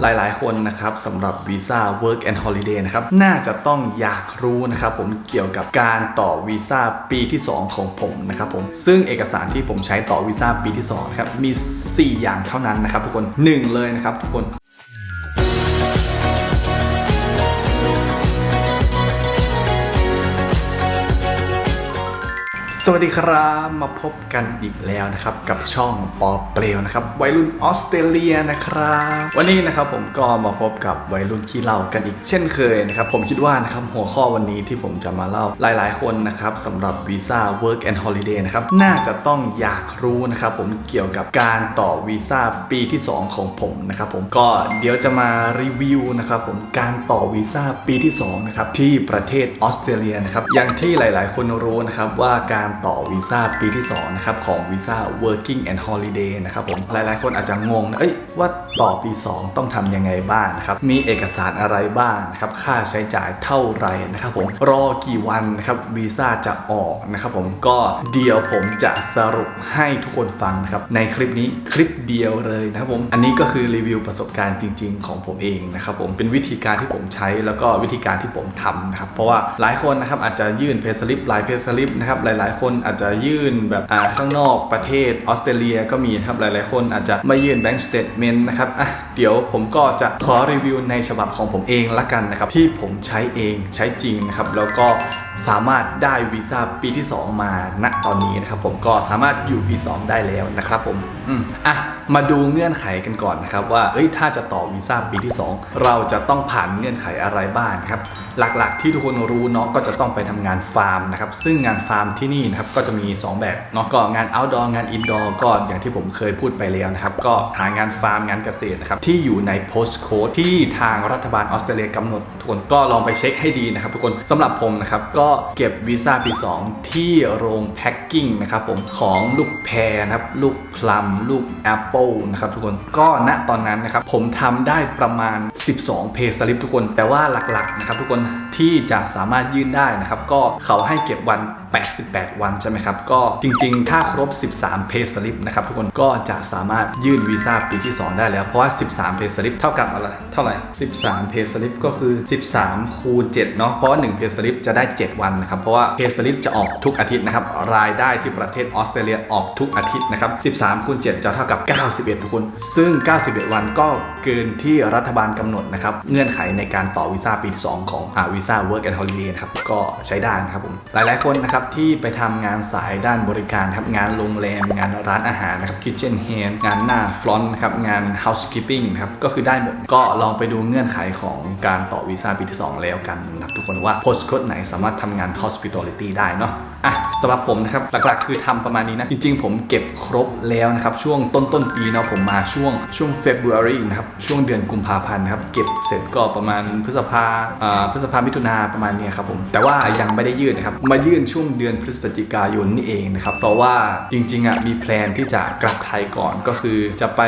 หลายๆ คนนะครับสำหรับวีซ่า Work and Holiday นะครับน่าจะต้องอยากรู้นะครับผมเกี่ยวกับการต่อวีซ่าปีที่ 2 ของผมนะครับผมซึ่งเอกสารที่ผมใช้ต่อวีซ่าปีที่2นะครับมี 4 อย่างเท่านั้นนะครับทุกคน 1 เลยนะครับทุกคน สวัสดีครับมาพบกันอีกแล้วนะครับ กับช่องปอเปลวนะครับ วัยรุ่นออสเตรเลียนะครับ วันนี้นะครับผมก็มาพบกับวัยรุ่นขี้เล่ากันอีกเช่นเคยนะครับ ผมคิดว่านะครับหัวข้อวันนี้ที่ผมจะมาเล่าหลาย ๆ คนนะครับสำหรับวีซ่า Work and Holiday นะครับ น่าจะต้องอยากรู้นะครับ ผมเกี่ยวกับการต่อวีซ่าปีที่ 2 ของผมนะครับผมก็เดี๋ยวจะมารีวิวนะครับผมการต่อวีซ่าปีที่2นะครับที่ประเทศออสเตรเลียนะครับอย่างที่หลาย ๆ คนรู้นะครับว่าการต่อวีซ่าปีที่2นะครับของวีซ่า working and holiday นะครับผมหลายๆ คนอาจจะงงนะเอ้ยว่าต่อปี 2 ต้องทำยังไงบ้างนะครับมีเอกสารอะไรบ้างนะครับค่าใช้จ่ายเท่าไหร่นะครับผมรอกี่วันนะครับวีซ่าจะออกนะครับผมก็เดี๋ยวผมจะสรุปให้ทุกคนฟังนะครับในคลิปนี้คลิปเดียวเลยนะครับผมอันนี้ก็คือรีวิวประสบการณ์จริง ๆ ของผมเองนะครับผมเป็นวิธีการที่ผมใช้แล้วก็วิธีการที่ผมทำนะครับเพราะว่าหลายคนนะครับอาจจะยื่นเพสลิปหลายเพสลิปนะครับหลายๆคนอาจจะยื่นแบบอ่าข้างนอกประเทศออสเตรเลียก็มีครับหลาย ๆ คนอาจจะไม่ยื่นแบงก์สเตทเมนต์นะครับอะเดี๋ยวผมก็จะขอรีวิวในฉบับของผมเองละกันนะครับ ที่ผมใช้เองใช้จริงนะครับแล้วก็สามารถได้วีซ่าปีที่ 2 มาณตอนนี้นะครับผมก็สามารถอยู่ปี 2 ได้แล้วนะครับผมอืมอะ มาดูเงื่อนไขกันก่อนนะครับว่าเอ้ยถ้าจะต่อวีซ่าปีที่ 2 เราจะต้องผ่านเงื่อนไขอะไรบ้างครับ หลักๆ ที่ทุกคนรู้เนาะก็จะต้องไปทำงานฟาร์มนะครับ ซึ่งงานฟาร์มที่นี่นะครับก็จะมี 2 แบบเนาะก็งาน outdoor งาน indoor ก็อย่างที่ผมเคยพูดไปแล้วนะครับ ก็หางานฟาร์มงานเกษตรนะครับที่อยู่ใน postcode ที่ทางรัฐบาลออสเตรเลียกำหนดทุกคนก็ลองไปเช็คให้ดีนะครับทุกคนสำหรับผมนะครับก็เก็บวีซ่าปี 2 ที่โรงแพ็คกิ้งนะครับผมของลูกแพรนะครับลูกพลัมลูกแอปเปิลนะครับทุกคนก็ณตอนนั้นนะครับผมทำได้ประมาณ 12 เพสลิปทุกคน แต่ว่าหลักๆนะครับทุกคน ที่จะสามารถยื่นได้นะครับ ก็เขาให้เก็บวัน 88 วันใช่ไหมครับ ก็จริงๆ ถ้าครบ 13 เพสลิปนะครับทุกคนก็จะสามารถยื่นวีซ่าปีที่ 2 ได้แล้ว เพราะว่า 13 เพสลิปเท่ากับอะไร เท่าไหร่ 13 เพสลิปก็คือ 13 คูณ 7 เนาะ เพราะว่า1เพสลิปจะได้ 7 วันนะครับ เพราะว่าเพสลิปจะออกทุกอาทิตย์นะครับ รายได้ที่ประเทศออสเตรเลียออกทุกอาทิตย์นะครับ 13 คูณ 7 จะเท่ากับ 91 ทุกคน ซึ่ง 91 วันก็เกินที่รัฐบาลกำหนดนะครับ เงื่อนไขในการต่อวีซ่าปีที่2ของอาวีซ่า Work and Holiday นะครับก็ใช้ได้นะครับผมหลายๆคนนะครับที่ไปทำงานสายด้านบริการครับงานโรงแรม งานร้านอาหารนะครับ Kitchen Hand งานหน้าฟลอนนะครับงาน Housekeeping นะครับก็คือได้หมดก็ลองไปดูเงื่อนไขของการต่อวีซ่าปีที่ 2 แล้วกันนะครับทุกคนว่า postcode ไหนสามารถทำงาน hospitality ได้เนาะอะสำหรับผมนะครับหลักๆ คือทำประมาณนี้นะ จริง ๆ ผมเก็บครบแล้วนะครับ ช่วงต้นต้นปีเนาะผมมาช่วงช่วง February นะครับช่วงเดือนกุมภาพันธ์นะครับเก็บเสร็จก็ประมาณพฤษภาอ่าพฤษภามิถุนาประมาณนี้ครับผมแต่ว่ายังไม่ได้ยื่นนะครับมายื่นช่วงเดือนพฤศจิกายนนี่เองนะครับเพราะว่าจริงๆอะมีแพลนที่จะกลับไทยก่อนก็คือจะไป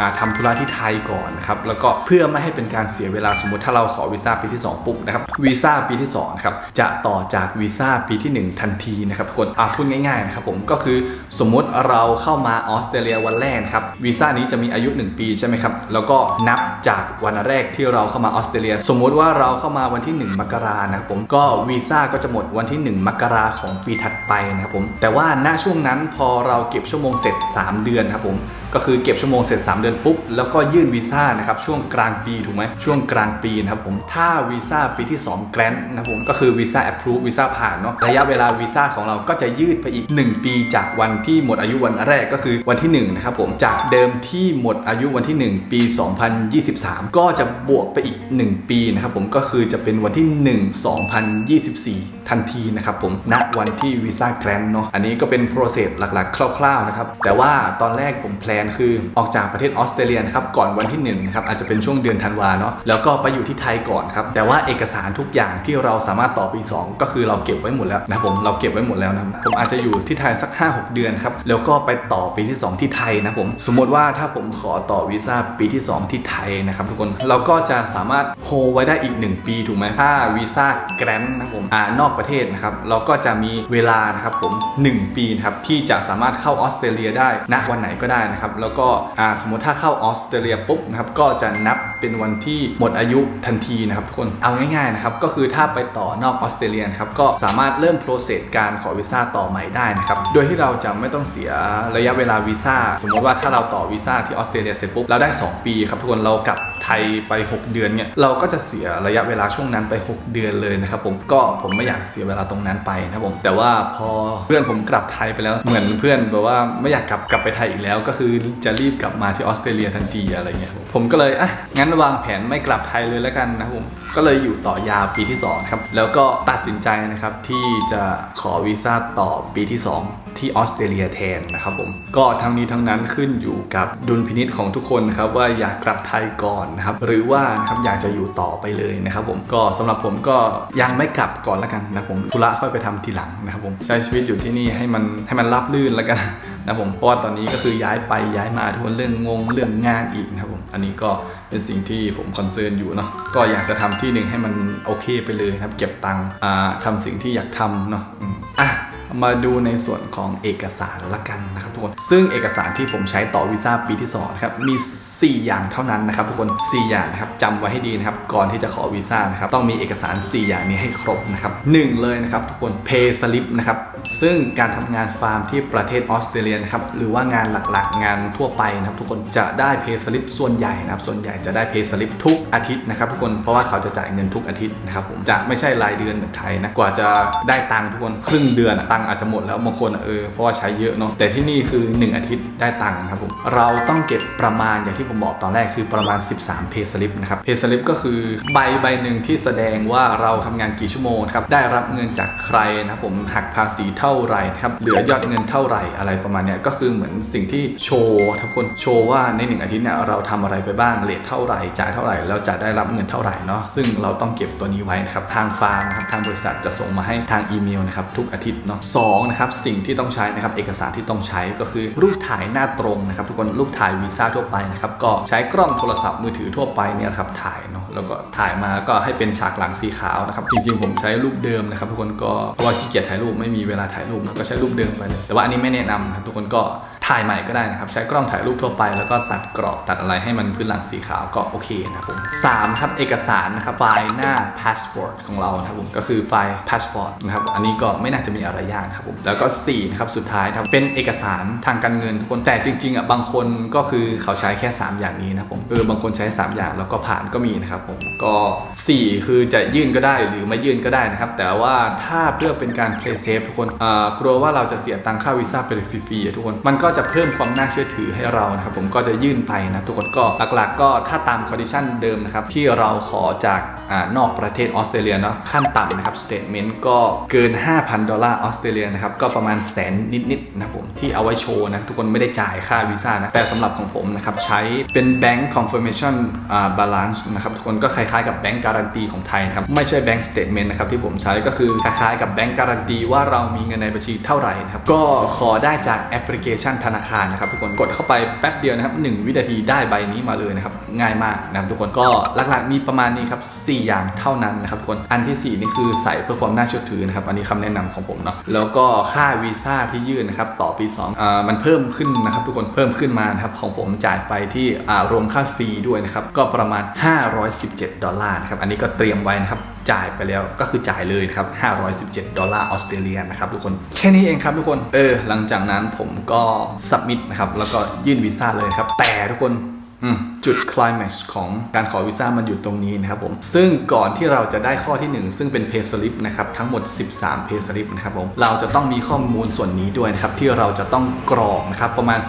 อ่าทำธุระที่ไทยก่อนนะครับแล้วก็เพื่อไม่ให้เป็นการเสียเวลาสมมติถ้าเราขอวีซ่าปีที่ 2 ปุ๊บนะครับวีซ่าปีที่2นะครับจะต่อจากวีซ่าปีที่ 1 ทันทีนะครับทุกคนอ่าพูดง่ายๆนะครับผมก็คือสมมติเราเข้ามาออสเตรเลียวันแรกครับวีซ่านี้จะมีอายุ 1 ปีใช่ไหมครับแล้วก็นับจากวันแรกที่เราเข้ามาออสเตรเลีย สมมุติว่าเราเข้ามาวันที่1มกรานะครับผมก็วีซ่าก็จะหมดวันที่ 1 มกราของปีถัดไปนะครับผมแต่ว่าณช่วงนั้นพอเราเก็บชั่วโมงเสร็จ 3 เดือนครับผม ก็คือเก็บชั่วโมงเสร็จ 3 เดือนปุ๊บ แล้วก็ยื่นวีซ่านะครับช่วงกลางปีถูกไหมช่วงกลางปีนะครับผมถ้าวีซ่าปีที่ 2 แกรนด์นะครับผมก็คือวีซ่าแอปพรูฟวีซ่าผ่านเนาะระยะเวลาวีซ่าของเราก็จะยืดไปอีก 1 ปีจากวันที่หมดอายุวันแรกก็คือวันที่1นะครับผมจากเดิมที่หมดอายุวันที่ 1 ปี 2023 ก็จะบวกไปอีก 1 ปีนะครับผมก็คือจะเป็นวันที่ 1 2024 ทันทีนะครับผมณวันที่วีซ่าแกรนด์เนาะอันนี้ก็เป็นโปรเซสหลักๆ คร่าวๆนะครับแต่ว่าตอนแรกผมแพลนคือออกจากประเทศออสเตรเลียนะครับก่อนวันที่1นะครับอาจจะเป็นช่วงเดือนธันวาเนาะแล้วก็ไปอยู่ที่ไทยก่อนครับแต่ว่าเอกสารทุกอย่างที่เราสามารถต่อปี 2 ก็คือเราเก็บไว้หมดแล้วนะผมเราเก็บไว้หมดแล้วนะผมอาจจะอยู่ที่ไทยสัก 5-6 เดือนครับแล้วก็ไปต่อปีที่ 2 ที่ไทยนะผมสมมติว่าถ้าผมขอต่อวีซ่าปีที่ 2 ที่ไทยนะครับทุกคนเราก็จะสามารถโฮไว้ได้อีก 1 ปีถูกไหมถ้าวีซ่าแกรนนะผมอ่านอกประเทศนะครับเราก็จะมีเวลานะครับผม 1 ปีนะครับที่จะสามารถเข้าออสเตรเลียได้ณวันไหนก็ได้นะครับนะครับแล้วก็สมมติถ้าเข้าออสเตรเลียปุ๊บนะครับก็จะนับเป็นวันที่หมดอายุทันทีนะครับทุกคนเอาง่ายๆนะครับก็คือถ้าไปต่อนอกออสเตรเลียครับก็สามารถเริ่มโปรเซสการขอวีซ่าต่อใหม่ได้นะครับโดยที่เราจะไม่ต้องเสียระยะเวลาวีซ่าสมมติว่าถ้าเราต่อวีซ่าที่ออสเตรเลียเสร็จปุ๊บเราได้ 2 ปีครับทุกคนเรากลับไทยไป 6 เดือนเนี่ยเราก็จะเสียระยะเวลาช่วงนั้นไป 6 เดือนเลยนะครับผมก็ผมไม่อยากเสียเวลาตรงนั้นไปนะครับผมแต่ว่าพอเพื่อนผมกลับไทยไปแล้วเหมือนเพื่อนแบบว่าไม่อยากกลับกลับไปไทยอีกแล้ว ก็คือจะรีบกลับมาที่ออสเตรเลียทันทีอะไรเงี้ยผมก็เลยอะงั้นวางแผนไม่กลับไทยเลยแล้วกันนะครับผมก็เลยอยู่ต่อยาวปีที่สองครับแล้วก็ตัดสินใจนะครับที่จะขอวีซ่าต่อปีที่สองที่ออสเตรเลียแทนนะครับผมก็ทั้งนี้ทั้งนั้นขึ้นอยู่กับดุลพินิษของทุกคนนะครับว่าอยากกลับไทยก่อนนะครับหรือว่านะครับอยากจะอยู่ต่อไปเลยนะครับผมก็สำหรับผมก็ยังไม่กลับก่อนและกันนะผมธุระค่อยไปทำทีหลังนะครับผมใช้ชีวิตอยู่ที่นี่ให้มันให้มันรับลื่นแล้วกัน นะผมเพราะว่าตอนนี้ก็คือย้ายไปย้ายมาทุกคนเรื่องงงเรื่องงานอีกนะครับผมอันนี้ก็เป็นสิ่งที่ผมคอนเซิร์นอยู่เนาะก็อยากจะทำที่หนึ่งให้มันโอเคไปเลยนะครับ เก็บตังค์อ่าทำสิ่งที่อยากทำเนาะอะ มาดูในส่วนของเอกสารละกันนะครับทุกคน ซึ่งเอกสารที่ผมใช้ต่อวีซ่าปีที่2นะครับมี 4 อย่างเท่านั้นนะครับทุกคน 4 อย่างนะครับจำไว้ให้ดีนะครับก่อนที่จะขอวีซ่านะครับต้องมีเอกสาร 4 อย่างนี้ให้ครบนะครับหนึ่งเลยนะครับทุกคน pay slip นะครับซึ่งการทำงานฟาร์มที่ประเทศออสเตรเลียนะครับหรือว่างานหลักๆ งานทั่วไปนะครับทุกคนจะได้ pay slip ส่วนใหญ่นะครับส่วนใหญ่จะได้ pay slip ทุกอาทิตย์นะครับทุกคนเพราะว่าเขาจะจ่ายเงินทุกอาทิตย์นะครับผมจะไม่ใช่รายเดือนเหมือนไทยนะกว่าจะได้ตังค์ทุกคนครึ่งเดือนตังค์อาจจะหมดแล้วบางคนเออเพราะว่าใช้เยอะเนาะแต่ที่นี่คือ 1 อาทิตย์ได้ตังค์นะครับผมเราต้องเก็บประมาณอย่างที่ผมบอกตอนแรกคือประมาณ 13 pay slip นะครับ pay slip ก็คือใบใบหนึ่งที่แสดงว่าเราทำงานกี่ชั่วโมงครับได้รับเงินจากใครนะครับผมหักภาษีเท่าไหร่ครับเหลือยอดเงินเท่าไหร่อะไรประมาณเนี้ยก็คือเหมือนสิ่งที่โชว์ทุกคนโชว์ว่าในหนึ่งอาทิตย์เนี่ยเราทำอะไรไปบ้างเลทเท่าไหร่จ่ายเท่าไหร่แล้วจะได้รับเงินเท่าไหร่เนาะซึ่งเราต้องเก็บตัวนี้ไว้นะครับทางฟาร์มนะครับทางบริษัทจะส่งมาให้ทางอีเมลนะครับทุกอาทิตย์เนาะสองนะครับสิ่งที่ต้องใช้นะครับเอกสารที่ต้องใช้ก็คือรูปถ่ายหน้าตรงนะครับทุกคนรูปถ่ายวีซ่าทั่วไปนะครับก็ใช้กล้องโทรศัพท์มือถือทั่วไปเนี่ยครับถ่ายเนาะแล้วก็ถ่ายมาก็ให้เป็นฉากหลังสีขาวนะครับจริงๆ ผมใช้รูปเดิมนะครับทุกคนก็เพราะว่าขี้เกียจถ่ายรูปไม่มีเวลาถ่ายรูปก็ใช้รูปเดิมไปเลยแต่ว่าอันนี้ไม่แนะนำนะทุกคนก็ ถ่ายใหม่ก็ได้นะครับ ใช้กล้องถ่ายรูปทั่วไปแล้วก็ตัดกรอบตัดอะไรให้มันพื้นหลังสีขาวก็โอเคนะครับผมสามครับเอกสารนะครับไฟล์หน้า passport ของเรานะครับผมก็คือไฟล์ passport นะครับอันนี้ก็ไม่น่าจะมีอะไรยากครับผมแล้วก็4นะครับสุดท้ายครับเป็นเอกสารทางการเงินทุกคนแต่จริงๆอะบางคนก็คือเขาใช้แค่ 3 อย่างนี้นะครับผมเออบางคนใช้ 3 อย่างแล้วก็ผ่านก็มีนะครับผมก็ 4 คือจะยื่นก็ได้หรือไม่ยื่นก็ได้นะครับ แต่ว่าถ้าเพื่อเป็นการ play safe ทุกคนอ่ากลัวว่าเราจะเสียตังค่าวีซ่าไปฟรีๆทุกคนมันก็จะเพิ่มความน่าเชื่อถือให้เรานะครับผมก็จะยื่นไปนะทุกคนก็หลักๆ ก็ถ้าตาม condition เดิมนะครับที่เราขอจากอานอกประเทศออสเตรเลียเนาะขั้นต่ำนะครับ statement ก็เกิน 5,000 ดอลลาร์ออสเตรเลียนะครับก็ประมาณแสนนิดๆนะผมที่เอาไว้โชว์นะทุกคนไม่ได้จ่ายค่าวีซ่านะแต่สำหรับของผมนะครับใช้เป็น bank confirmation อ่า balance นะครับทุกคนก็คล้ายๆกับแบงก์การันตีของไทยนะครับไม่ใช่แบงก์ statement นะครับที่ผมใช้ก็คือคล้ายๆกับแบงก์การันตีว่าเรามีเงินในบัญชีเท่าไหร่นะครับก็ขอได้จากแอปพลิเคชันธนาคารนะครับทุกคนกดเข้าไปแป๊บเดียวนะครับ1วินาทีได้ใบนี้มาเลยนะครับง่ายมากนะครับทุกคนก็หลักๆมีประมาณนี้ครับ4อย่างเท่านั้นนะครับทุกคนอันที่ 4 นี่คือใส่เพื่อความน่าเชื่อถือนะครับอันนี้คำแนะนำของผมเนาะแล้วก็ค่าวีซ่าที่ยื่นนะครับต่อปี2อ่ามันเพิ่มขึ้นนะครับทุกคนเพิ่มขึ้นมานะครับของผมจ่ายไปที่อ่ารวมค่าฟรีด้วยนะครับก็ประมาณ 517 ดอลลาร์นะครับอันนี้ก็เตรียมไว้นะครับ จ่ายไปแล้วก็คือจ่ายเลยครับ 517 ดอลลาร์ออสเตรเลียนะครับทุกคน แค่นี้เองครับทุกคน เออ หลังจากนั้นผมก็สับมิดนะครับ แล้วก็ยื่นวีซ่าเลยครับ แต่ทุกคน อืม จุดคล i แม็กซ์ของการขอวีซ่ามันอยู่ตรงนี้นะครับผม ซึ่งก่อนที่เราจะได้ข้อที่ 1 ซึ่งเป็น pay slip นะครับทั้งหมด 13 pay slip นะครับผมเราจะต้องมีข้อมูลส่วนนี้ด้วยนะครับที่เราจะต้องกรอกนะครับประมาณ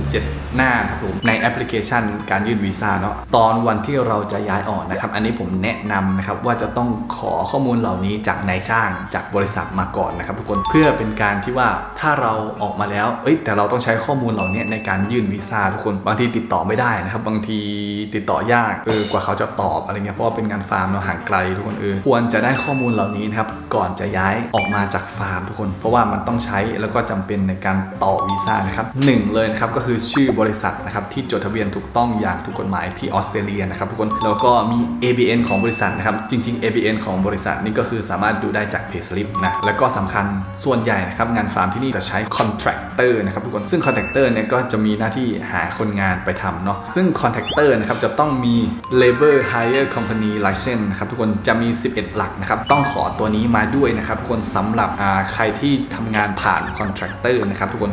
16-17 หน้าครับผมในแอปพลิเคชันการยื่นวีซ่าเนาะตอนวันที่เราจะย้ายออกนะครับอันนี้ผมแนะนำนะครับว่าจะต้องขอข้อมูลเหล่านี้จากนายจ้างจากบริษัทมาก่อนนะครับทุกคนเพื่อเป็นการที่ว่าถ้าเราออกมาแล้วเอ้ยแต่เราต้องใช้ข้อมูลเหล่านี้ในการยื่นวีซ่าทุกคนบางทีติดต่อไม่ได้นะครับบางทีติดต่อยากเออกว่าเขาจะตอบอะไรเงี้ยเพราะว่าเป็นงานฟาร์มเนาะห่างไกลทุกคนเออควรจะได้ข้อมูลเหล่านี้นะครับก่อนจะย้ายออกมาจากฟาร์มทุกคน เพราะว่ามันต้องใช้แล้วก็จำเป็นในการต่อวีซ่านะครับหนึ่งเลยนะครับก็คือชื่อบริษัทนะครับที่จดทะเบียนถูกต้องอย่างถูกกฎหมายที่ออสเตรเลียนะครับทุกคนแล้วก็มี ABN ของบริษัทนะครับจริง ๆ ABN ของบริษัทนี่ก็คือสามารถดูได้จาก payslip นะแล้วก็สำคัญส่วนใหญ่นะครับงานฟาร์มที่นี่จะใช้ contractor นะครับทุกคนซึ่ง contractor เนี่ยก็จะมีหน้าที่หาคนงานไปทำเนาะซึ่ง contractor นเตอร์นะครับจะต้องมี labor hire company license นะครับทุกคนจะมี 11 หลักนะครับต้องขอตัวนี้มาด้วยนะครับทุกคนสำหรับใครที่ทำงานผ่าน contractor นะครับทุกคน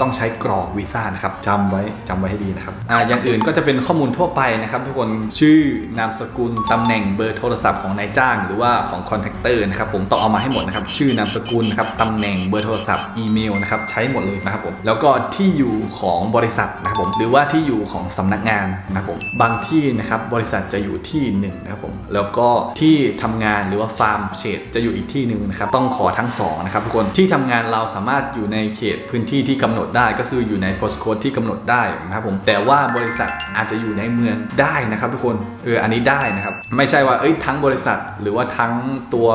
ต้องใช้กรอกวีซ่านะครับจำไว้จำไว้ให้ดีนะครับอ่าอย่างอื่นก็จะเป็นข้อมูลทั่วไปนะครับ ทุกคนชื่อนามสกุลตำแหน่งเบอร์โทรศัพท์ของนายจ้าง หรือว่าของ contractor นะครับผมต้องเอามาให้หมดนะครับชื่อนามสกุลนะครับตำแหน่งเบอร์โทรศัพท์อีเมลนะครับใช้หมดเลยนะครับผมแล้วก็ที่อยู่ของบริษัทนะครับผมหรือว่าที่อยู่ของสำนักงานนะครับผมบางที่นะครับบริษัทจะอยู่ที่หนึ่งนะครับผมแล้วก็ที่ทำงานหรือว่าฟาร์มเชดจะอยู่อีกที่หนึ่งนะครับต้องขอทั้งสองนะครับทุกคนที่ทำงานเราสามารถอยู่ในเขตพื้นที่ที่กำหนดได้ก็คืออยู่ใน postcode ที่กำหนดได้นะครับผมแต่ว่าบริษัทอาจจะอยู่ในเมืองได้นะครับทุกคนเอออันนี้ได้นะครับไม่ใช่ว่าเอ้ยทั้งบริษัทหรือว่าทั้งตัว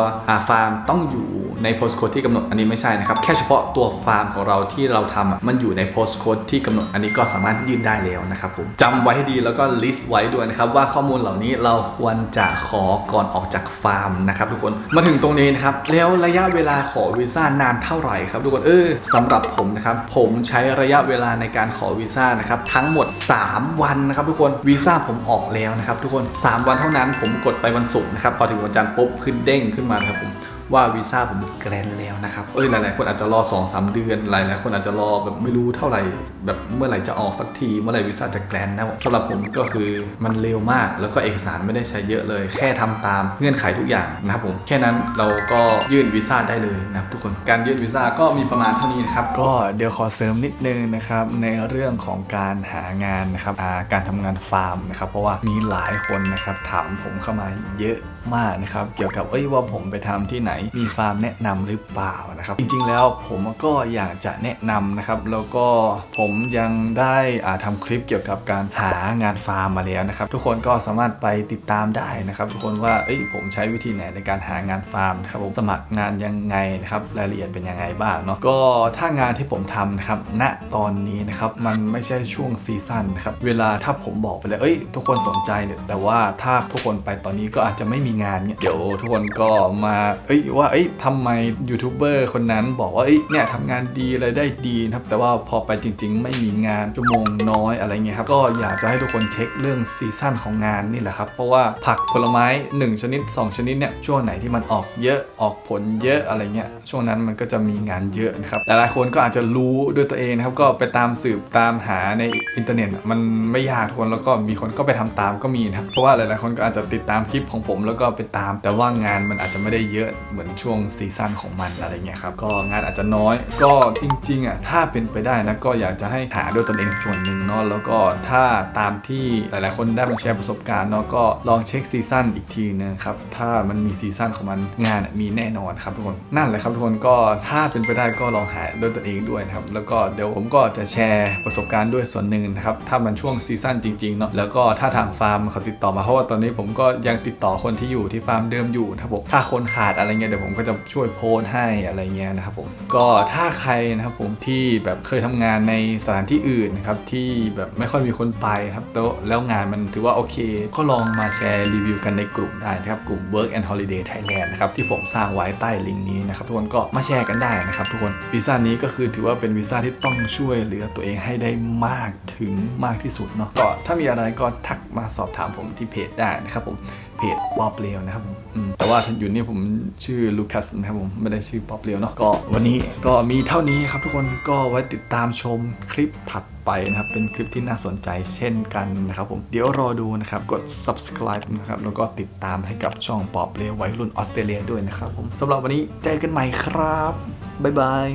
ฟาร์มต้องอยู่ใน postcode ที่กำหนดอันนี้ไม่ใช่นะครับแค่เฉพาะตัวฟาร์มของเราที่เราทำมันอยู่ใน postcode ที่กำหนดอันนี้ก็สามารถยื่นได้แล้วนะครับผมจำไว้ให้ดีแล้วก็ list ไว้ด้วยนะครับว่าข้อมูลเหล่านี้เราควรจะขอก่อนออกจากฟาร์มนะครับทุกคนมาถึงตรงนี้นะครับแล้วระยะเวลาขอวีซ่านานเท่าไหร่ครับทุกคนเออสำหรับผมนะครับผมใช้ระยะเวลาในการขอวีซ่านะครับทั้งหมด 3 วันนะครับทุกคนวีซ่าผมออกแล้วนะครับทุกคน 3 วันเท่านั้นผมกดไปวันศุกร์นะครับพอถึงวันจันทร์ปุ๊บขึ้นเด้งขึ้นมาครับผม ว่าวีซ่าผมแกรนด์แล้วนะครับ เอ้ยหลายๆคนอาจจะรอ2 3เดือน หลายๆคนอาจจะรอแบบไม่รู้เท่าไหร่ แบบเมื่อไหร่จะออกสักที เมื่อไหร่วีซ่าจะแกรนด์นะสำหรับผมก็คือมันเร็วมาก แล้วก็เอกสารไม่ได้ใช้เยอะเลย แค่ทำตามเงื่อนไขทุกอย่างนะครับผมแค่นั้นเราก็ยื่นวีซ่าได้เลยนะครับทุกคนการยื่นวีซ่าก็มีประมาณเท่านี้นะครับก็เดี๋ยวขอเสริมนิดนึงนะครับในเรื่องของการหางานนะครับอ่าการทำงานฟาร์มนะครับเพราะว่ามีหลายคนนะครับถามผมเข้ามาเยอะ มากนะครับ เกี่ยวกับเอ้ยว่าผมไปทำที่ไหน มีฟาร์มแนะนำหรือเปล่านะครับ จริงๆแล้วผมก็อยากจะแนะนำนะครับ แล้วก็ผมยังได้อ่าทำคลิปเกี่ยวกับการหางานฟาร์มมาแล้วนะครับ ทุกคนก็สามารถไปติดตามได้นะครับ ทุกคนว่าเอ้ยผมใช้วิธีไหนในการหางานฟาร์มนะครับผมสมัครงานยังไงนะครับรายละเอียดเป็นยังไงบ้างเนาะก็ถ้างานที่ผมทำนะครับณตอนนี้นะครับมันไม่ใช่ช่วงซีซั่นนะครับเวลาถ้าผมบอกไปเลยเอ้ย ทุกคนสนใจเนี่ยแต่ว่าถ้าทุกคนไปตอนนี้ก็อาจจะไม่มีงานเนี่ยเดี๋ยวทุกคนก็มาเอ้ยว่าเอ้ยทำไมยูทูบเบอร์คนนั้นบอกว่าเอ้ยเนี่ยทำงานดีอะไรได้ดีนะครับแต่ว่าพอไปจริง ๆ ไม่มีงานชั่วโมงน้อยอะไรเงี้ยครับก็อยากจะให้ทุกคนเช็คเรื่องซีซั่นของงานนี่แหละครับเพราะว่าผักผลไม้ 1 ชนิด 2 ชนิดเนี่ยช่วงไหนที่มันออกเยอะออกผลเยอะอะไรเงี้ยช่วงนั้นมันก็จะมีงานเยอะนะครับหลายๆคนก็อาจจะรู้ด้วยตัวเองนะครับก็ไปตามสืบตามหาในอินเทอร์เน็ตมันไม่ยากทุกคนแล้วก็มีคนก็ไปทำตามก็มีนะครับเพราะว่าหลายๆคนก็อาจจะติดตามคลิปของผมแล้วก็ไปตาม แต่ว่างานมันอาจจะไม่ได้เยอะเหมือนช่วงซีซั่นของมันอะไรเงี้ยครับก็งานอาจจะน้อย ก็จริงๆอะถ้าเป็นไปได้นะก็อยากจะให้หาด้วยตนเองส่วนหนึ่งเนาะแล้วก็ถ้าตามที่หลายๆ คนได้มาแชร์ประสบการณ์เนาะก็ลองเช็คซีซั่นอีกทีนะครับถ้ามันมีซีซั่นของมันงานมีแน่นอนครับทุกคนนั่นแหละครับทุกคนก็ถ้าเป็นไปได้ก็ลองหาด้วยตนเองด้วยนะครับแล้วก็เดี๋ยวผมก็จะแชร์ประสบการณ์ด้วยส่วนหนึ่งนะครับถ้ามันช่วงซีซั่นจริงๆเนาะแล้วก็ถ้าทางฟาร์มเขาติดต่อมาเพราะว่าตอนนี้ผมก็ยังติดต่อคนที่อยู่ที่ฟาร์มเดิมอยู่นะครับผมถ้าคนขาดอะไรเงี้ยเดี๋ยวผมก็จะช่วยโพสให้อะไรเงี้ยนะครับผมก็ถ้าใครนะครับผมที่แบบเคยทำงานในสถานที่อื่นนะครับที่แบบไม่ค่อยมีคนไปครับแล้วแล้วงานมันถือว่าโอเค ก็ลองมาแชร์รีวิวกันในกลุ่มได้นะครับกลุ่ม Work and Holiday Thailand นะครับที่ผมสร้างไว้ใต้ลิงก์นี้นะครับทุกคนก็มาแชร์กันได้นะครับทุกคนวีซ่านี้ก็คือถือว่าเป็นวีซ่าที่ต้องช่วยเหลือตัวเองให้ได้มากถึงมากที่สุดเนาะก็ถ้ามีอะไรก็ทักมาสอบถามผมที่เพจได้นะครับผม เพจป๊อปเลียวนะครับผมแต่ว่าอยู่นี่ผมชื่อลูคัสนะครับผมไม่ได้ชื่อป๊อปเลียวเนาะก็วันนี้ก็มีเท่านี้ครับทุกคนก็ไว้ติดตามชมคลิปถัดไปนะครับเป็นคลิปที่น่าสนใจเช่นกันนะครับผมเดี๋ยวรอดูนะครับกด subscribe นะครับแล้วก็ติดตามให้กับช่องป๊อปเลียววัยรุ่นออสเตรเลียด้วยนะครับผมสำหรับวันนี้เจอกันใหม่ครับบ๊ายบาย